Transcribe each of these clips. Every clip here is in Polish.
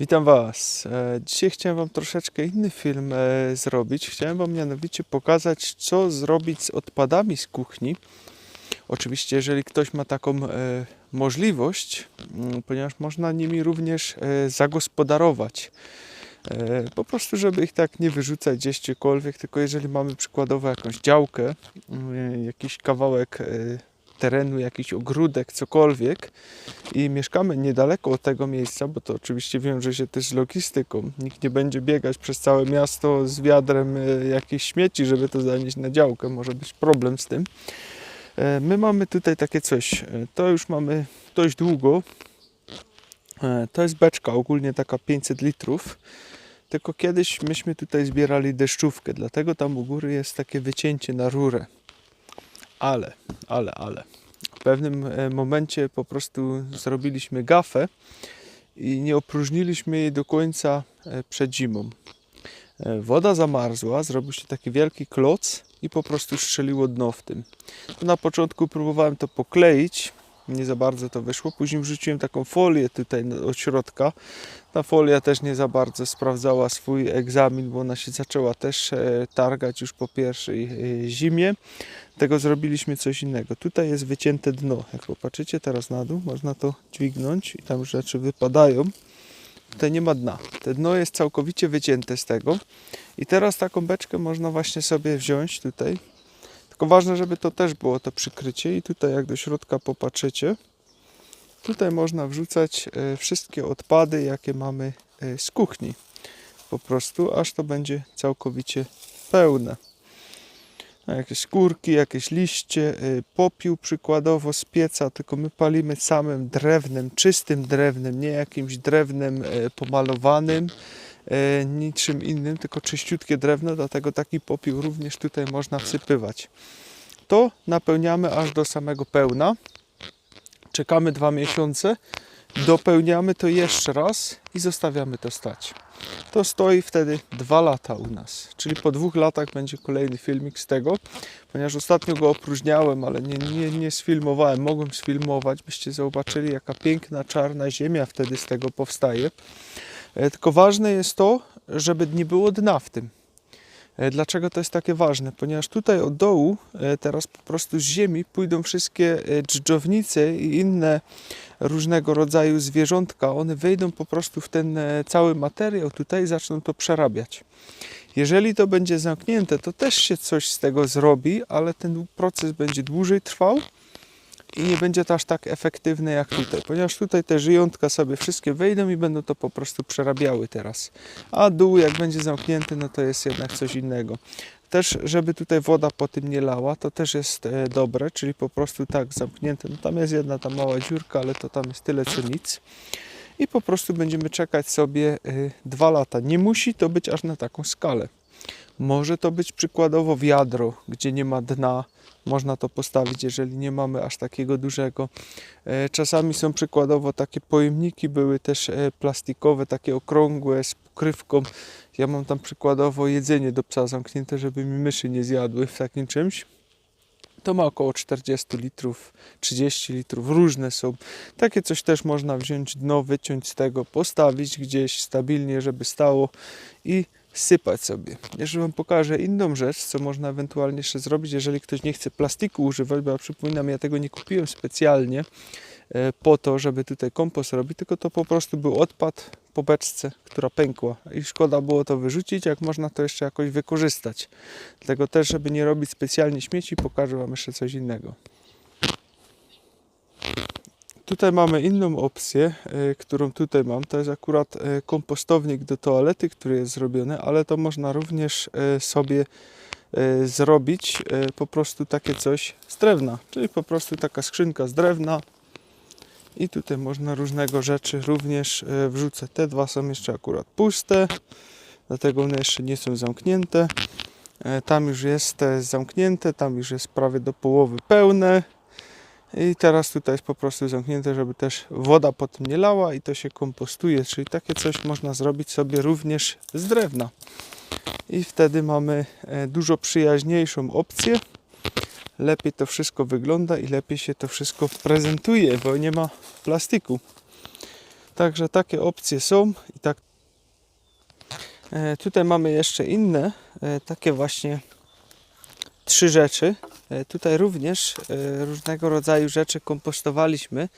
Witam Was. E, Dzisiaj chciałem Wam troszeczkę inny film e, zrobić. Chciałem Wam mianowicie pokazać, co zrobić z odpadami z kuchni. Oczywiście, jeżeli ktoś ma taką e, możliwość, mm, ponieważ można nimi również zagospodarować. Po prostu, żeby ich tak nie wyrzucać gdzieś gdziekolwiek, tylko jeżeli mamy przykładowo jakąś działkę, mm, jakiś kawałek terenu, jakiś ogródek, cokolwiek, i mieszkamy niedaleko od tego miejsca, bo to oczywiście wiąże się też z logistyką. Nikt nie będzie biegać przez całe miasto z wiadrem e, jakichś śmieci, żeby to zanieść na działkę. Może być problem z tym. E, My mamy tutaj takie coś. E, To już mamy dość długo. To jest beczka, ogólnie taka 500 litrów. Tylko kiedyś myśmy tutaj zbierali deszczówkę, dlatego tam u góry jest takie wycięcie na rurę. Ale, ale, ale w pewnym e, momencie po prostu zrobiliśmy gafę i nie opróżniliśmy jej do końca e, przed zimą. E, Woda zamarzła, zrobił się taki wielki kloc i po prostu strzeliło dno w tym. Na początku próbowałem to pokleić, nie za bardzo to wyszło. Później wrzuciłem taką folię tutaj od środka. Ta folia też nie za bardzo sprawdzała swój egzamin, bo ona się zaczęła też e, targać już po pierwszej e, zimie tego zrobiliśmy coś innego. Tutaj jest wycięte dno. Jak popatrzycie teraz na dół, można to dźwignąć i tam rzeczy wypadają. Tutaj nie ma dna. Te dno jest całkowicie wycięte z tego. I teraz taką beczkę można właśnie sobie wziąć tutaj. Tylko ważne, żeby to też było to przykrycie. I tutaj jak do środka popatrzycie, tutaj można wrzucać e, wszystkie odpady, jakie mamy e, z kuchni. Po prostu, aż to będzie całkowicie pełne. No, jakieś skórki, jakieś liście, y, popiół przykładowo z pieca, tylko my palimy samym drewnem, czystym drewnem, nie jakimś drewnem pomalowanym, niczym innym, tylko czyściutkie drewno, dlatego taki popiół również tutaj można wsypywać. To napełniamy aż do samego pełna. Czekamy dwa miesiące, dopełniamy to jeszcze raz i zostawiamy to stać. To stoi wtedy dwa lata u nas, czyli po dwóch latach będzie kolejny filmik z tego, ponieważ ostatnio go opróżniałem, ale nie, nie, nie sfilmowałem. Mogłem sfilmować, byście zobaczyli, jaka piękna czarna ziemia wtedy z tego powstaje. E, Tylko ważne jest to, żeby nie było dna w tym. E, Dlaczego to jest takie ważne? Ponieważ tutaj od dołu, e, teraz po prostu z ziemi pójdą wszystkie dżdżownice i inne różnego rodzaju zwierzątka. One wejdą po prostu w ten cały materiał tutaj i zaczną to przerabiać. Jeżeli to będzie zamknięte, to też się coś z tego zrobi, ale ten proces będzie dłużej trwał i nie będzie to aż tak efektywne jak tutaj, ponieważ tutaj te żyjątka sobie wszystkie wejdą i będą to po prostu przerabiały teraz. A dół jak będzie zamknięty, no to jest jednak coś innego. Też, żeby tutaj woda po tym nie lała, to też jest e, dobre, czyli po prostu tak zamknięte. No tam jest jedna ta mała dziurka, ale to tam jest tyle co nic. I po prostu będziemy czekać sobie y, dwa lata. Nie musi to być aż na taką skalę. Może to być przykładowo wiadro, gdzie nie ma dna. Można to postawić, jeżeli nie mamy aż takiego dużego. E, Czasami są przykładowo takie pojemniki, były też e, plastikowe, takie okrągłe z pokrywką. Ja mam tam przykładowo jedzenie do psa zamknięte, żeby mi myszy nie zjadły w takim czymś. To ma około 40 litrów, 30 litrów, różne są. Takie coś też można wziąć, dno wyciąć z tego, postawić gdzieś stabilnie, żeby stało i sypać sobie. Jeszcze Wam pokażę inną rzecz, co można ewentualnie jeszcze zrobić, jeżeli ktoś nie chce plastiku używać, bo ja przypominam, ja tego nie kupiłem specjalnie e, po to, żeby tutaj kompost robić, tylko to po prostu był odpad po beczce, która pękła i szkoda było to wyrzucić, jak można to jeszcze jakoś wykorzystać. Dlatego też, żeby nie robić specjalnie śmieci, pokażę Wam jeszcze coś innego. Tutaj mamy inną opcję, y, którą tutaj mam. To jest akurat y, kompostownik do toalety, który jest zrobiony, ale to można również y, sobie zrobić po prostu takie coś z drewna, czyli po prostu taka skrzynka z drewna i tutaj można różnego rzeczy również wrzucać. Te dwa są jeszcze akurat puste, dlatego one jeszcze nie są zamknięte. E, Tam już jest e, zamknięte, tam już jest prawie do połowy pełne. I teraz tutaj jest po prostu zamknięte, żeby też woda potem nie lała i to się kompostuje. Czyli takie coś można zrobić sobie również z drewna. I wtedy mamy e, dużo przyjaźniejszą opcję. Lepiej to wszystko wygląda i lepiej się to wszystko prezentuje, bo nie ma plastiku. Także takie opcje są i tak. E, tutaj mamy jeszcze inne, e, takie właśnie trzy rzeczy. E, tutaj również e, różnego rodzaju rzeczy kompostowaliśmy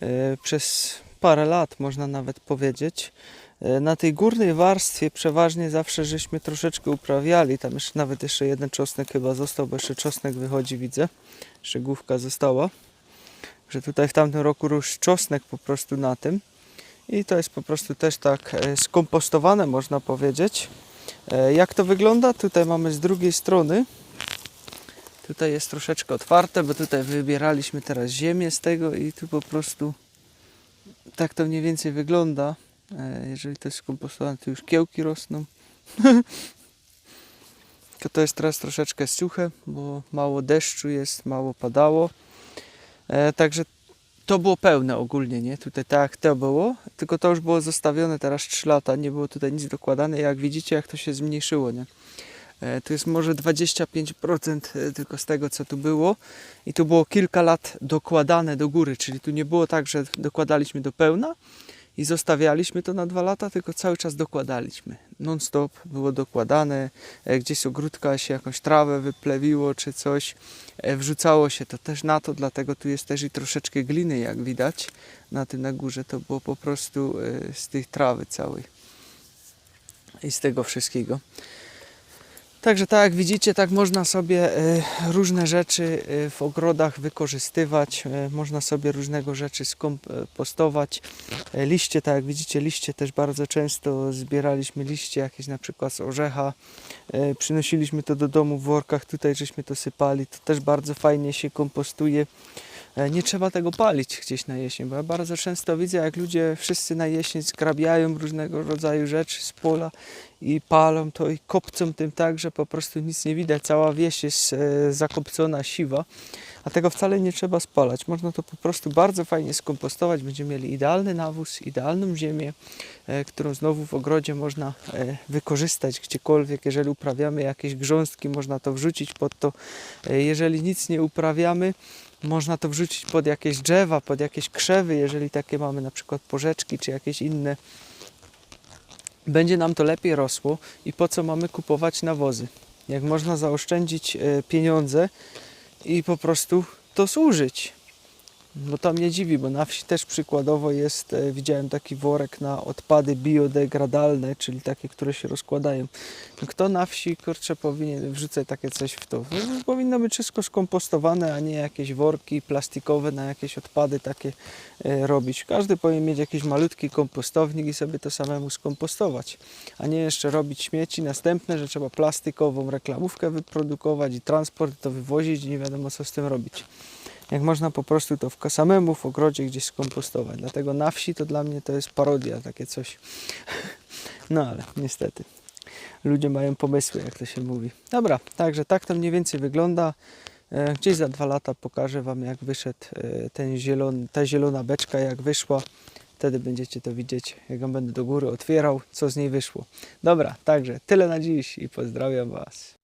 e, przez parę lat, można nawet powiedzieć. Na tej górnej warstwie przeważnie zawsze żeśmy troszeczkę uprawiali. Tam jeszcze nawet jeszcze jeden czosnek chyba został, bo jeszcze czosnek wychodzi, widzę. Jeszcze główka została. Że tutaj w tamtym roku rósł czosnek po prostu na tym. I to jest po prostu też tak skompostowane, można powiedzieć. Jak to wygląda? Tutaj mamy z drugiej strony. Tutaj jest troszeczkę otwarte, bo tutaj wybieraliśmy teraz ziemię z tego i tu po prostu tak to mniej więcej wygląda. E, Jeżeli to jest skompostowane, to już kiełki rosną. To jest teraz troszeczkę suche, bo mało deszczu jest, mało padało. E, Także to było pełne ogólnie, nie? Tutaj tak to było, tylko to już było zostawione teraz 3 lata, nie było tutaj nic dokładane. Jak widzicie, jak to się zmniejszyło, nie? E, Tu jest może 25% e, tylko z tego, co tu było. I tu było kilka lat dokładane do góry, czyli tu nie było tak, że dokładaliśmy do pełna i zostawialiśmy to na dwa lata, tylko cały czas dokładaliśmy. Non-stop było dokładane, e, gdzieś z ogródka się jakąś trawę wyplewiło czy coś, wrzucało się to też na to, dlatego tu jest też i troszeczkę gliny, jak widać na tym na górze. To było po prostu z tej trawy całej i z tego wszystkiego. Także tak jak widzicie, tak można sobie e, różne rzeczy e, w ogrodach wykorzystywać, e, można sobie różnego rzeczy skompostować. Liście, tak jak widzicie, liście też bardzo często zbieraliśmy liście jakieś na przykład z orzecha. Przynosiliśmy to do domu w workach, tutaj żeśmy to sypali. To też bardzo fajnie się kompostuje. E, Nie trzeba tego palić gdzieś na jesień, bo ja bardzo często widzę, jak ludzie wszyscy na jesień zgrabiają różnego rodzaju rzeczy z pola i palą to i kopcą tym tak, że po prostu nic nie widać. Cała wieś jest e, zakopcona, siwa, a tego wcale nie trzeba spalać. Można to po prostu bardzo fajnie skompostować. Będziemy mieli idealny nawóz, idealną ziemię, e, którą znowu w ogrodzie można wykorzystać gdziekolwiek. Jeżeli uprawiamy jakieś grząstki, można to wrzucić pod to. Jeżeli nic nie uprawiamy, można to wrzucić pod jakieś drzewa, pod jakieś krzewy, jeżeli takie mamy, na przykład porzeczki czy jakieś inne. Będzie nam to lepiej rosło i po co mamy kupować nawozy? Jak można zaoszczędzić e, pieniądze i po prostu to służyć. Bo to mnie dziwi, bo na wsi też przykładowo jest, e, widziałem taki worek na odpady biodegradalne, czyli takie, które się rozkładają. No Kto na wsi, kurczę, powinien wrzucać takie coś w to? No, powinno być wszystko skompostowane, a nie jakieś worki plastikowe na jakieś odpady takie e, robić. Każdy powinien mieć jakiś malutki kompostownik i sobie to samemu skompostować, a nie jeszcze robić śmieci następne, że trzeba plastikową reklamówkę wyprodukować i transport to wywozić i nie wiadomo co z tym robić jak można po prostu to w, samemu w ogrodzie gdzieś skompostować. Dlatego na wsi to dla mnie to jest parodia, takie coś. No ale niestety. Ludzie mają pomysły, jak to się mówi. Dobra, także tak to mniej więcej wygląda. E, Gdzieś za dwa lata pokażę Wam, jak wyszedł e, ten zielony, ta zielona beczka, jak wyszła. Wtedy będziecie to widzieć, jak ją będę do góry otwierał, co z niej wyszło. Dobra, także tyle na dziś i pozdrawiam Was.